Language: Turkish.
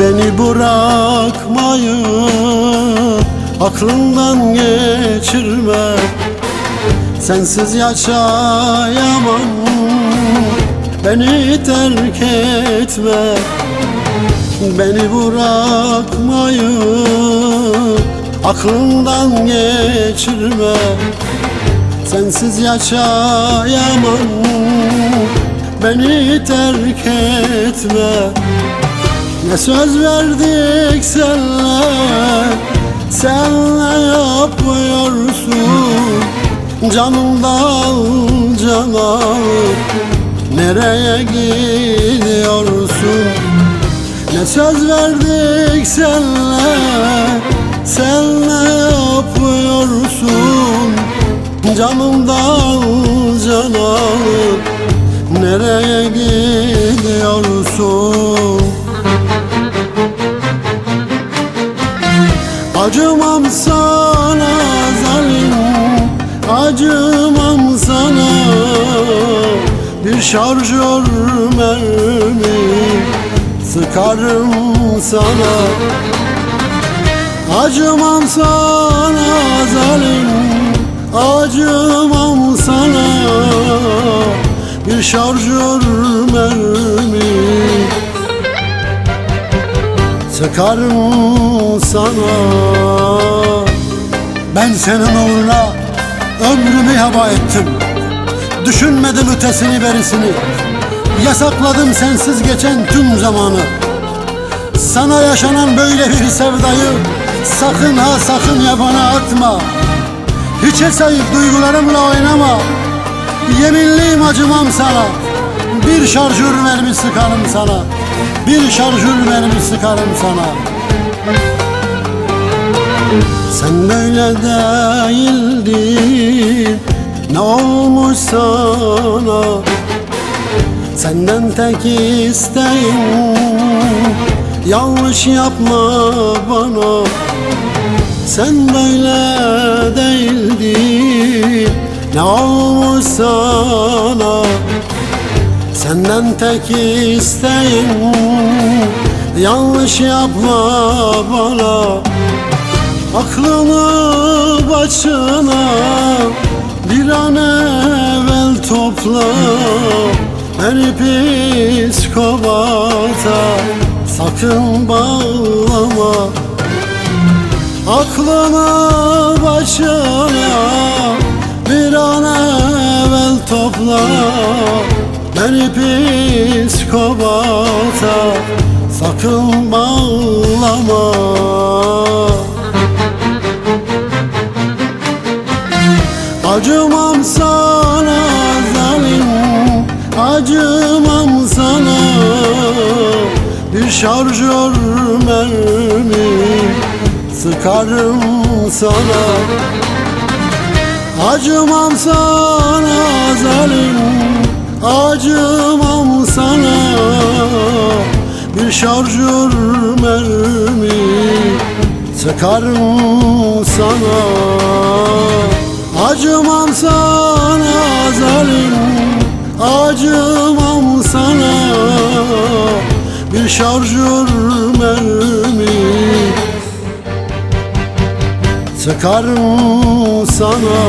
Beni bırakmayı aklından geçirme. Sensiz yaşayamam. Beni terk etme. Beni bırakmayı aklından geçirme. Sensiz yaşayamam Beni terk etme. Ne söz verdik senle? Senle yapmıyorsun. Canımdan cana Nereye gidiyorsun? Ne söz verdik senle? Senle yapıyorsun Canımdan cana Nereye gidiyorsun? Acımam sana zalim Acımam sana. Bir şarjör mermi Sıkarım sana. Acımam sana zalim Acımam Bir şarjör mermi Sıkarım sana? Ben senin uğruna ömrümü heba ettim. Düşünmedim ötesini berisini Yasakladım sensiz geçen tüm zamanı. Sana yaşanan böyle bir sevdayı Sakın ha sakın yabana atma. Hiçe sayıp duygularımla oynama Yeminliyim acımam sana. Bir şarjör mermi sıkarım sana. Bir şarjör mermi sıkarım sana. Sen böyle değildin. Ne olmuş sana? Senden tek isteğim Yanlış yapma bana. Sen böyle değildin Ne olmuş sana? Senden tek isteğim Yanlış yapma bana. Aklını başına Bir an evvel topla. Beni psikopata Sakın bağlama. Aklını başına Bir an evvel topla Beni psikopata Sakın bağlama. Acımam sana zalim Acımam sana. Bir şarjör mermi Sıkarım sana Acımam sana zalim Acımam sana. Bir şarjör mermi Sıkarım sana? Acımam sana zalim Acımam sana. Bir şarjör mermi Sıkarım sana